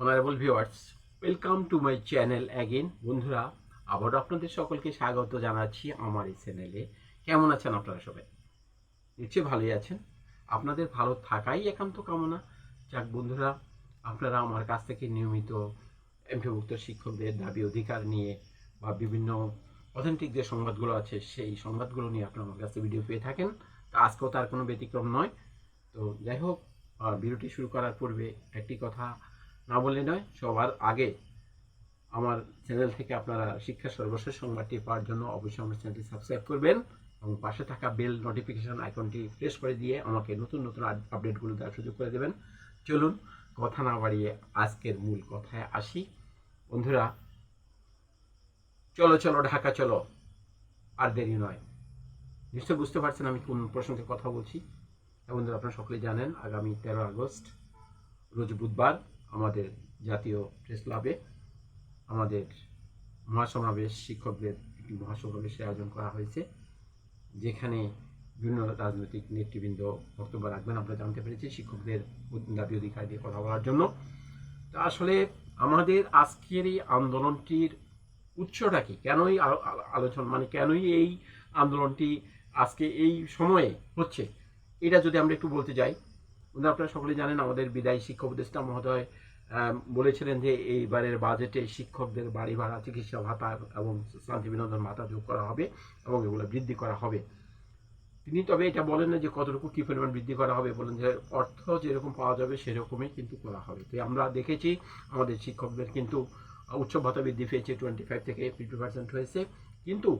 Honourable viewers welcome to my channel again বন্ধুরা, আবারও আপনাদের সকলকে স্বাগত জানাচ্ছি আমার এই চ্যানেলে কেমন আছেন আপনারা সবাই? নিশ্চয়ই ভালোই আছেন। আপনাদের ভালো থাকাই একান্ত কামনা। যাক বন্ধুরা, আপনারা আমার কাছ থেকে নিয়মিত এমপিভুক্ত শিক্ষকদের দাবি, অধিকার নিয়ে বা বিভিন্ন অথেন্টিক যে সংবাদগুলো আছে, সেই সংবাদগুলো নিয়ে আপনারা আমার কাছে ভিডিও পেয়ে থাকেন। তা আজকেও তার কোনো ব্যতিক্রম নয়। তো যাই হোক ভিডিওটি শুরু করার পূর্বে একটি কথা না বললে নয়, সবার আগে আমার চ্যানেল থেকে আপনারা শিক্ষা সর্বশেষ সংবাদটি পাওয়ার জন্য অবশ্যই আমার চ্যানেলটি সাবস্ক্রাইব করবেন এবং পাশে থাকা বেল নোটিফিকেশন আইকনটি প্রেস করে দিয়ে আমাকে নতুন নতুন আপডেটগুলো দেওয়ার সুযোগ করে দেবেন। চলুন, কথা না বাড়িয়ে আজকের মূল কথায় আসি। বন্ধুরা, চলো চলো, ঢাকা চলো। আর দেরি নয়। নিশ্চয় বুঝতে পারছেন আমি কোন প্রসঙ্গে কথা বলছি। এবং বন্ধুরা, আপনারা সকলেই জানেন আগামী তেরো আগস্ট, রোজ বুধবার। আমাদের জাতীয় প্রেস ক্লাবে, আমাদের মহাসমাবেশ শিক্ষকদের একটি মহাসমাবেশের আয়োজন করা হয়েছে, যেখানে বিভিন্ন রাজনৈতিক নেতৃবৃন্দ বক্তব্য রাখবেন। আমরা জানতে পেরেছি শিক্ষকদের দাবি অধিকার দিয়ে কথা বলার জন্য। তো আসলে আমাদের আজকের এই আন্দোলনটির উৎসটা কি? কেনই আলো- আলো- আলোচনা মানে কেনই এই আন্দোলনটি আজকে এই সময়ে হচ্ছে? এটা যদি আমরা একটু বলতে যাই উনি আপনারা সকলে জানেন আমাদের বিদায়ী শিক্ষক উপদেষ্টা মহোদয় বলেছিলেন যে এইবারের বাজেটে শিক্ষকদের বাড়ি ভাড়া, চিকিৎসা ভাতা এবং শান্তি বিনোদন ভাতা যোগ করা হবে এবং এগুলো বৃদ্ধি করা হবে। তিনি তবে এটা বলেন না যে কতটুকু কী পরিমাণ বৃদ্ধি করা হবে, বলেন যে অর্থ যেরকম পাওয়া যাবে সেরকমই কিন্তু করা হবে। তো আমরা দেখেছি আমাদের শিক্ষকদের কিন্তু উৎসব ভাতা বৃদ্ধি পেয়েছে টোয়েন্টি ফাইভ থেকে ফিফটি পার্সেন্ট হয়েছে। কিন্তু